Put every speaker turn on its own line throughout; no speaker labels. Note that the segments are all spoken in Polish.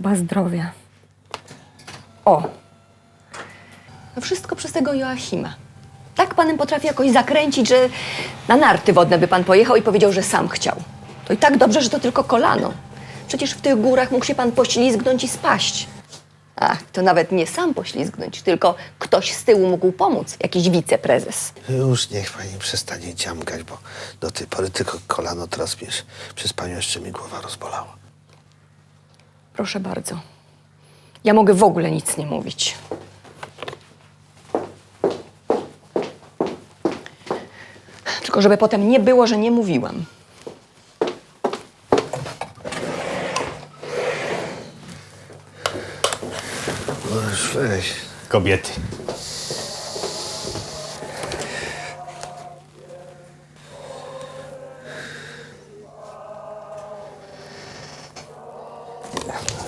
służba zdrowia. O! No wszystko przez tego Joachima. Tak panem potrafi jakoś zakręcić, że na narty wodne by pan pojechał i powiedział, że sam chciał. To i tak dobrze, że to tylko kolano. Przecież w tych górach mógł się pan poślizgnąć i spaść. Ach, to nawet nie sam poślizgnąć, tylko ktoś z tyłu mógł pomóc, jakiś wiceprezes.
Już niech pani przestanie ciamkać, bo do tej pory tylko kolano, teraz wiesz, przez panią jeszcze mi głowa rozbolała.
Proszę bardzo. Ja mogę w ogóle nic nie mówić. Tylko żeby potem nie było, że nie mówiłam.
Weź.
Kobiety.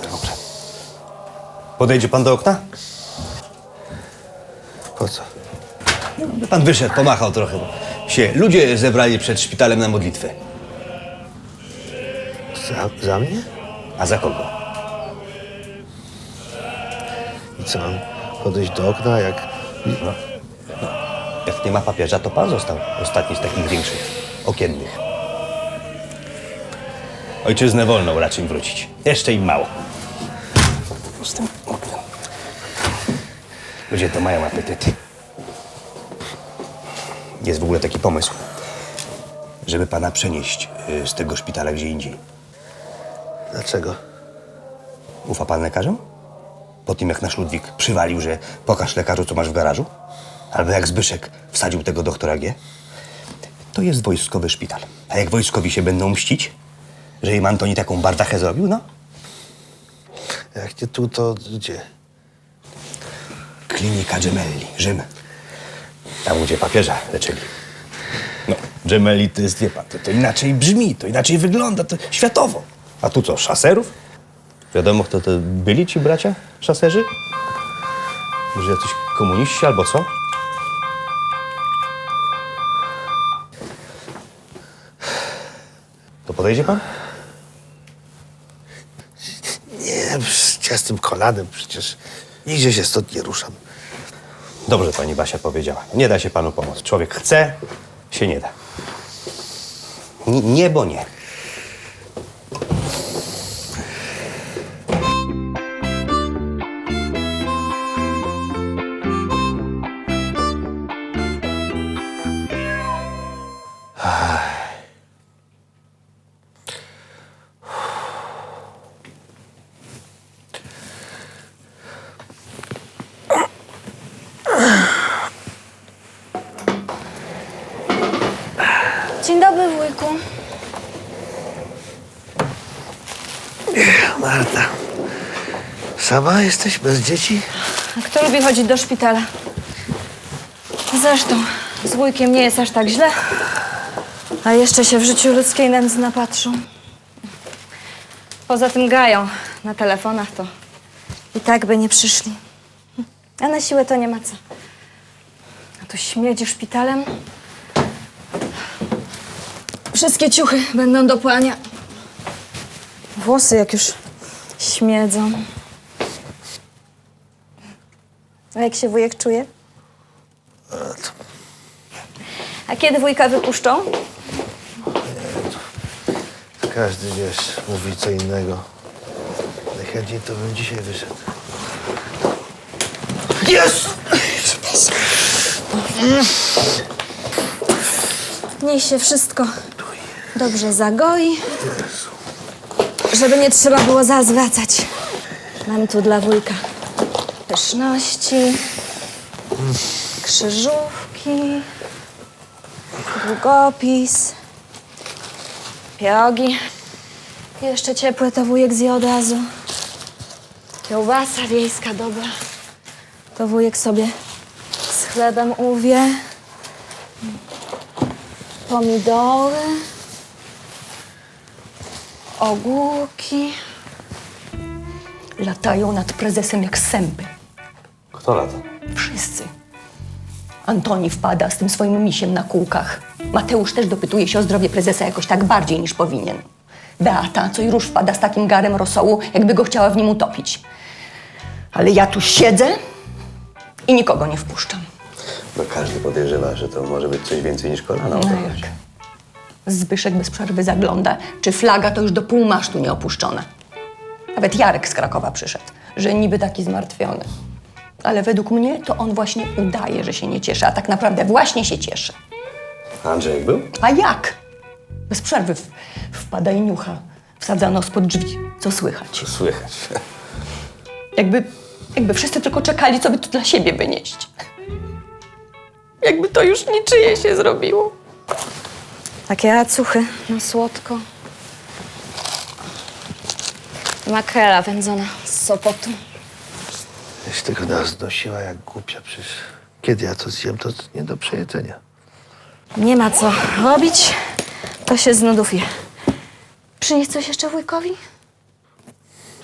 Dobrze. Podejdzie pan do okna?
Po co?
By pan wyszedł, pomachał trochę. Bo się ludzie zebrali przed szpitalem na modlitwę.
Za, za mnie?
A za kogo?
I co, mam podejść do okna, jak...
No. Jak nie ma papieża, to pan został ostatni z takich większych, okiennych. Ojczyznę wolną raczej wrócić. Jeszcze im mało. Z tym. Ludzie to mają apetyty. Jest w ogóle taki pomysł, żeby pana przenieść y, z tego szpitala gdzie indziej.
Dlaczego?
Ufa pan lekarzom? Po tym, jak nasz Ludwik przywalił, że pokaż lekarzu, co masz w garażu? Albo jak Zbyszek wsadził tego doktora G? To jest wojskowy szpital. A jak wojskowi się będą mścić, że im Antoni taką bardachę zrobił, no?
Jak nie tu, to gdzie?
Klinika Gemelli, Rzym. Tam, gdzie papieża leczyli. No, Gemelli to jest, wie pan, to, to inaczej brzmi, to inaczej wygląda, to światowo. A tu co, szaserów? Wiadomo, kto to byli ci bracia szaserzy? Może jacyś komuniści albo co? To podejdzie pan?
Nie, psz, ja z tym kolanem przecież nigdzie się stąd nie ruszam.
Dobrze pani Basia powiedziała. Nie da się panu pomóc. Człowiek chce, się nie da. N- nie, bo nie.
Marta, sama jesteś bez dzieci?
A kto lubi chodzić do szpitala? Zresztą, z wujkiem nie jest aż tak źle. A jeszcze się w życiu ludzkiej nędzy napatrzą. Poza tym gają na telefonach, to i tak by nie przyszli. A na siłę to nie ma co. A tu śmierdzi szpitalem. Wszystkie ciuchy będą do prania. Włosy jak już śmiedzą. A jak się wujek czuje? A kiedy wujka wypuszczą?
Każdy, wiesz, mówi co innego. Najchętniej to bym dzisiaj wyszedł. Jest!
Niech się wszystko dobrze zagoi, żeby nie trzeba było zazwracać. Mam tu dla wujka pyszności, krzyżówki, długopis, pierogi. Jeszcze ciepłe to wujek zje od razu. Kiełbasa wiejska dobra. To wujek sobie z chlebem uwie. Pomidory. Ogórki. Latają nad prezesem jak sępy.
Kto lata?
Wszyscy. Antoni wpada z tym swoim misiem na kółkach. Mateusz też dopytuje się o zdrowie prezesa jakoś tak bardziej niż powinien. Beata, co i róż wpada z takim garem rosołu, jakby go chciała w nim utopić. Ale ja tu siedzę i nikogo nie wpuszczam.
No każdy podejrzewa, że to może być coś więcej niż kolano.
No jak? Zbyszek bez przerwy zagląda, czy flaga to już do półmasztu nie opuszczona. Nawet Jarek z Krakowa przyszedł, że niby taki zmartwiony. Ale według mnie to on właśnie udaje, że się nie cieszy, a tak naprawdę właśnie się cieszy.
Andrzejek był?
A jak? Bez przerwy w, wpada i niucha. Wsadza nos pod drzwi. Co słychać?
Słychać.
Jakby, jakby wszyscy tylko czekali, co by tu dla siebie wynieść. Jakby to już niczyje się zrobiło.
Takie acuchy, no słodko. Makrela wędzona z Sopotu.
Jeś tego nas znosiła jak głupia, przecież kiedy ja to zjem, to nie do przejedzenia.
Nie ma co robić, to się z nudów je. Przynieść coś jeszcze wujkowi?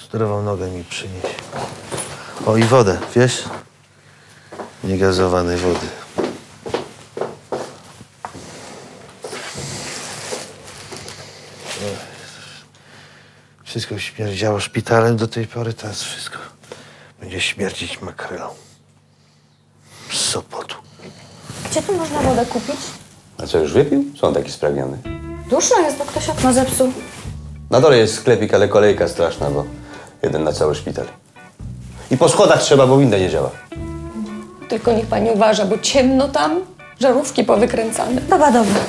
Zdrową nogę mi przynieś. O i wodę, wiesz? Niegazowanej wody. Wszystko śmierdziało szpitalem do tej pory, teraz wszystko będzie śmierdzić makrelą. Z Sopotu.
Gdzie tu można wodę kupić?
A co, już wypił? Co on taki spragniony?
Duszno jest, bo ktoś okno zepsuł.
Na dole jest sklepik, ale kolejka straszna, bo jeden na cały szpital. I po schodach trzeba, bo winda nie działa.
Tylko niech pani uważa, bo ciemno tam, żarówki powykręcane.
Dobra, dobra.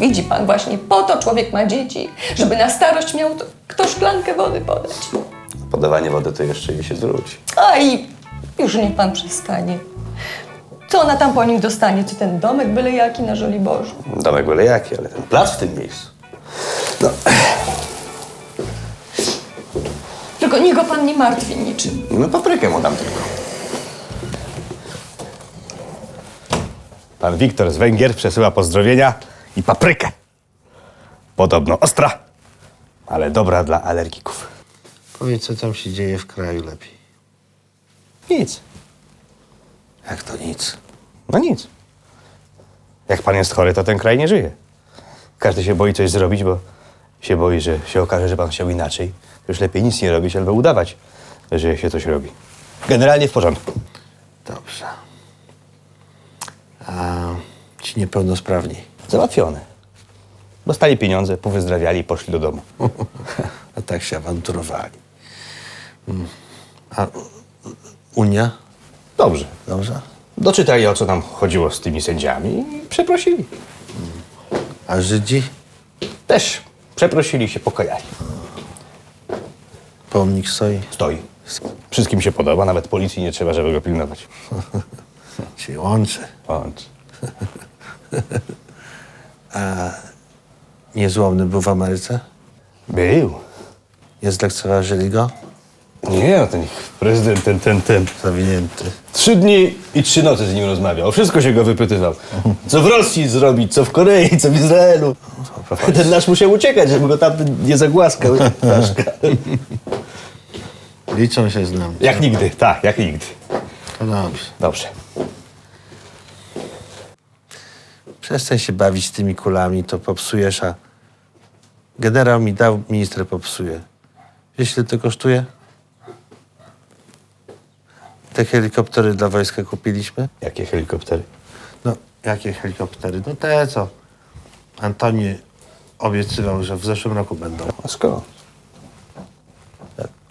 Widzi pan właśnie, po to człowiek ma dzieci, żeby na starość miał to, kto szklankę wody podać.
Podawanie wody to jeszcze jej się zwróci.
A i już niech pan przestanie. Co ona tam po nim dostanie? Czy ten domek byle jaki na Żoliborzu?
Domek byle jaki, ale ten plac w tym miejscu. No,
Tylko niech go pan nie martwi niczym.
no paprykę mu dam tylko.
Pan Wiktor z Węgier przesyła pozdrowienia i paprykę. Podobno ostra, ale dobra dla alergików.
Powiedz, co tam się dzieje w kraju lepiej.
Nic.
Jak to nic?
No nic. Jak pan jest chory, to ten kraj nie żyje. Każdy się boi coś zrobić, bo się boi, że się okaże, że pan chciał inaczej. Już lepiej nic nie robić albo udawać, że się coś robi. Generalnie w porządku.
Dobrze. A ci niepełnosprawni?
Załatwione. Dostali pieniądze, powyzdrawiali i poszli do domu.
A tak się awanturowali. Mm. A Unia?
Dobrze.
Dobrze.
Doczytali, o co nam chodziło z tymi sędziami i przeprosili.
A Żydzi?
Też przeprosili się, pokajali.
Pomnik stoi.
Stoi. Wszystkim się podoba, nawet policji nie trzeba, żeby go pilnować.
Się łączy.
Bądź.
Niezłomny był w Ameryce?
Był.
Nie zlekceważyli go?
Nie, no ten prezydent, ten, ten, ten.
Zawinięty.
Trzy dni i trzy nocy z nim rozmawiał. O wszystko się go wypytywał. Co w Rosji zrobić, co w Korei, co w Izraelu. Ten nasz musiał uciekać, żeby go tam nie zagłaskał.
Liczą się z nami.
Jak nigdy, tak, jak nigdy.
To dobrze.
Dobrze.
Przestań się bawić tymi kulami, to popsujesz, a generał mi dał, minister popsuje. Wiesz, ile to kosztuje? Te helikoptery dla wojska kupiliśmy?
Jakie helikoptery?
No, jakie helikoptery? No te, co Antoni obiecywał, że w zeszłym roku będą.
A skąd?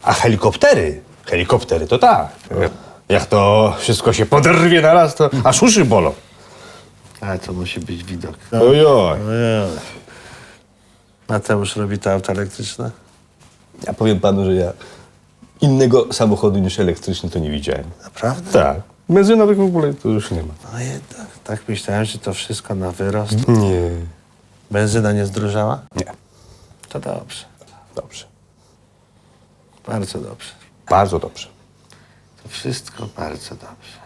A helikoptery? Helikoptery to tak. Jak to wszystko się poderwie na raz, to aż uszy bolą.
Ale to musi być widok.
Ojoj.
Ojej. Mateusz robi te auta elektryczne?
Ja powiem panu, że ja innego samochodu niż elektryczny to nie widziałem.
Naprawdę?
Tak. Benzynowych w ogóle to już nie ma.
No jednak. Tak myślałem, że to wszystko na wyrost.
Nie.
Benzyna nie zdrożała?
Nie.
To dobrze.
Dobrze.
Bardzo dobrze.
Bardzo dobrze.
To wszystko bardzo dobrze.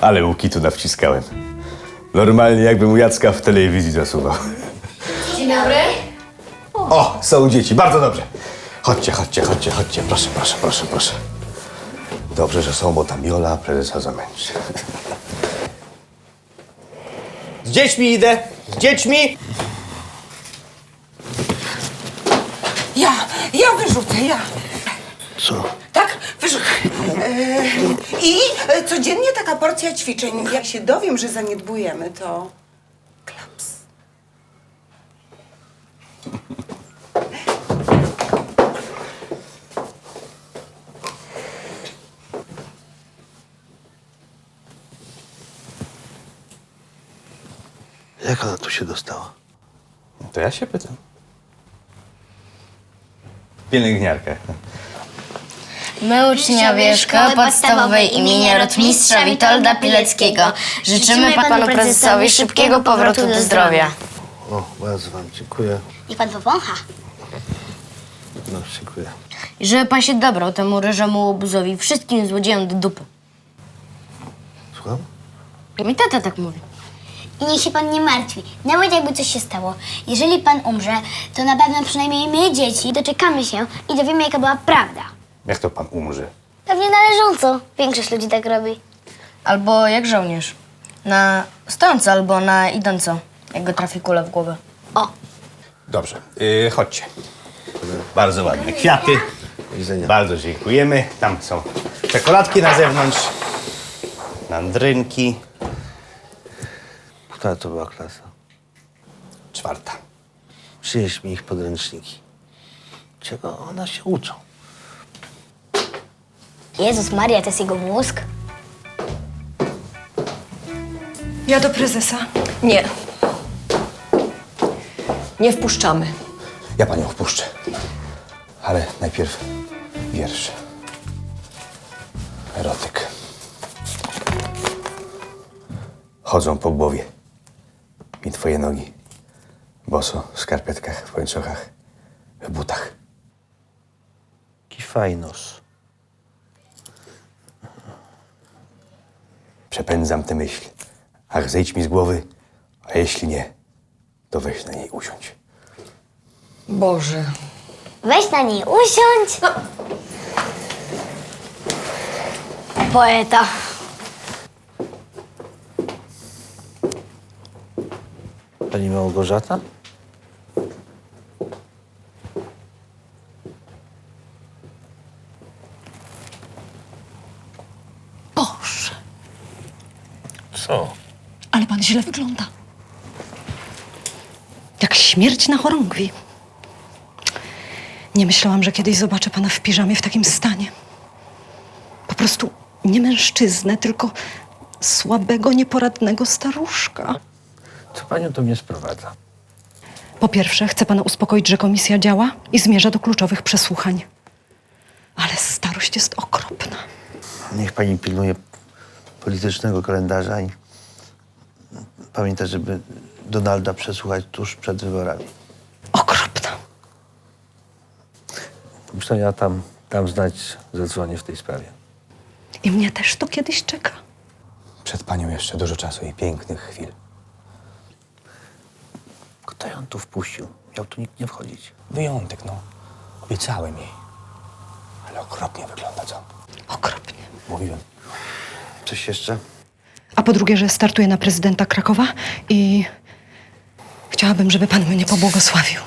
Ale łuki tu nawciskałem. Normalnie jakbym u Jacka w telewizji zasuwał.
Dzień dobry.
O, są dzieci. Bardzo dobrze. Chodźcie, chodźcie, chodźcie, chodźcie. Proszę, proszę, proszę, proszę. Dobrze, że są, bo tam Jola prezesa zamęczy. Z dziećmi idę. Z dziećmi?
Ja, ja wyrzucę, ja.
Co?
Tak, wyrzucę. E, I e, codziennie taka porcja ćwiczeń. Jak się dowiem, że zaniedbujemy, to klaps.
Jak ona tu się dostała?
To ja się pytam. Pielęgniarkę.
My, uczniowie Szkoły Podstawowej imienia Rotmistrza Witolda Pileckiego, życzymy panu prezesowi szybkiego powrotu do zdrowia.
O, bardzo wam dziękuję.
I pan powącha.
No, dziękuję.
I żeby pan się dobrał temu ryżemu łobuzowi, wszystkim złodziejom do dupy.
Słucham?
Mi tata tak mówi.
I niech się pan nie martwi, nawet jakby coś się stało. Jeżeli pan umrze, to na pewno przynajmniej my, dzieci, doczekamy się i dowiemy, jaka była prawda.
Jak to pan umrze?
Pewnie należąco. Większość ludzi tak robi.
Albo jak żołnierz. Na stojąco albo na idąco, jak go trafi kula w głowę.
O,
Dobrze, yy, chodźcie. Bardzo ładne kwiaty. Bardzo dziękujemy. Tam są czekoladki na zewnątrz. Landrynki.
Która to była klasa?
Czwarta.
Przynieś mi ich podręczniki. Czego one się uczą?
Jezus Maria, to jest jego mózg.
Ja do prezesa. Nie. Nie wpuszczamy.
Ja panią wpuszczę. Ale najpierw wiersz. Erotyk. Chodzą po głowie mi twoje nogi. Boso, w skarpetkach, w łańcuchach, w butach.
Kifajnos.
Przepędzam tę myśl. Ach, zejdź mi z głowy, a jeśli nie, to weź na niej usiądź.
Boże.
Weź na niej usiądź. Poeta.
Pani Małgorzata?
Boże,
Co?
ale pan źle wygląda. Jak śmierć na chorągwi. Nie myślałam, że kiedyś zobaczę pana w piżamie w takim stanie. Po prostu nie mężczyznę, tylko słabego, nieporadnego staruszka.
Co panią do mnie sprowadza?
Po pierwsze, chcę pana uspokoić, że komisja działa i zmierza do kluczowych przesłuchań. Ale starość jest okropna.
Niech pani pilnuje politycznego kalendarza i pamięta, żeby Donalda przesłuchać tuż przed wyborami.
Okropna.
Zresztą ja tam, tam znać zadzwonię w tej sprawie.
I mnie też to kiedyś czeka.
Przed panią jeszcze dużo czasu i pięknych chwil.
Kto ją tu wpuścił? Miał tu nikt nie wchodzić.
Wyjątek, no. Obiecałem jej. Ale okropnie wygląda, co?
Okropnie.
Mówiłem.
Coś jeszcze?
A po drugie, że startuję na prezydenta Krakowa i chciałabym, żeby pan mnie pobłogosławił.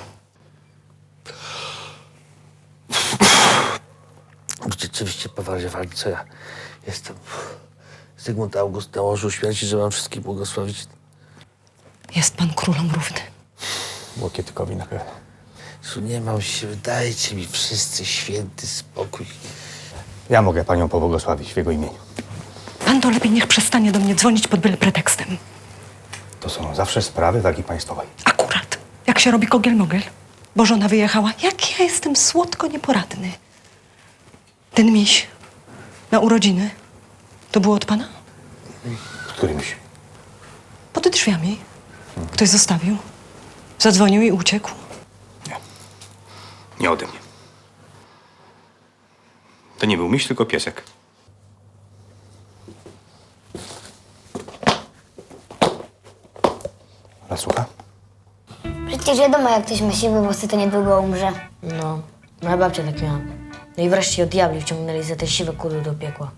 Rzeczywiście powariowali, co ja jestem. Zygmunt August nałożył śmierci, że mam wszystkich błogosławić.
Jest pan królom równy.
Łokietykowi na pewno.
Su, nie mam się, dajcie mi wszyscy święty spokój.
Ja mogę panią pobłogosławić w jego imieniu.
Pan to lepiej niech przestanie do mnie dzwonić pod byle pretekstem.
To są zawsze sprawy wagi państwowej.
Akurat. Jak się robi kogiel-mogiel. Bo żona wyjechała. Jak ja jestem słodko nieporadny. Ten miś na urodziny to było od pana?
Którymś.
Pod drzwiami. Ktoś zostawił. Zadzwonił i uciekł.
Nie ode mnie. To nie był miś, tylko piesek. Ale słucha?
Przecież wiadomo, jak ktoś ma siwe włosy, to niedługo umrze.
No, moja babcia tak miała. No i wreszcie ją diabli wciągnęli za te siwe kury do piekła.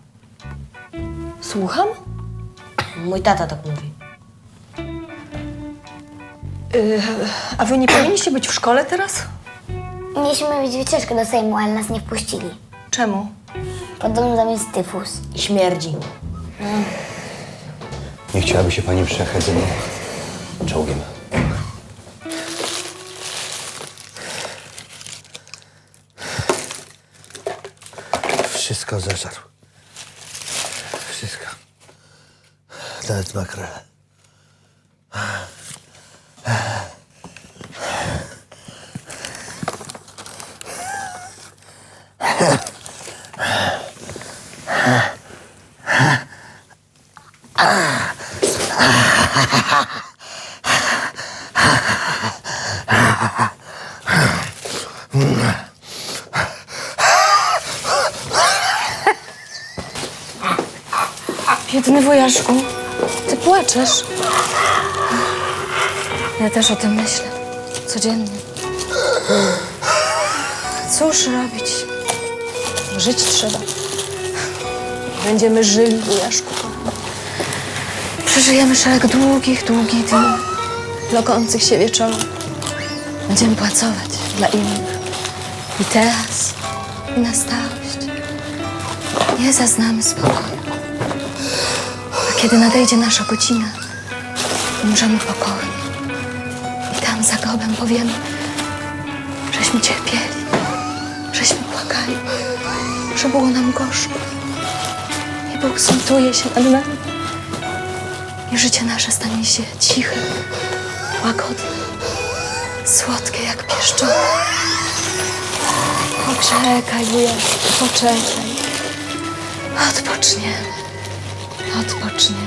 Słucham?
Mój tata tak mówi.
A wy nie powinniście być w szkole teraz?
Mieliśmy mieć wycieczkę do Sejmu, ale nas nie wpuścili.
Czemu?
Podobno tam jest tyfus.
I śmierdzi.
Nie chciałaby się pani przejechać ze mną czołgiem.
Wszystko zeżarł. Wszystko. Nawet makrele.
Biedny wujaszku, ty płaczesz. Ja też o tym myślę. Codziennie. Cóż robić? Żyć trzeba. Będziemy żyli, wujaszku. Przeżyjemy szereg długich, długich dni, lokących się wieczorów. Będziemy pracować dla innych. I teraz, i na starość. Nie zaznamy spokoju. Kiedy nadejdzie nasza godzina, umrzemy pokojnie. I tam za grobem powiemy, żeśmy cierpieli, żeśmy płakali, że było nam gorzko. I Bóg zlituje się nad nami. I życie nasze stanie się ciche, łagodne, słodkie jak pieszczota. Poczekaj, wujaszku, poczekaj. Odpoczniemy. Odpocznij.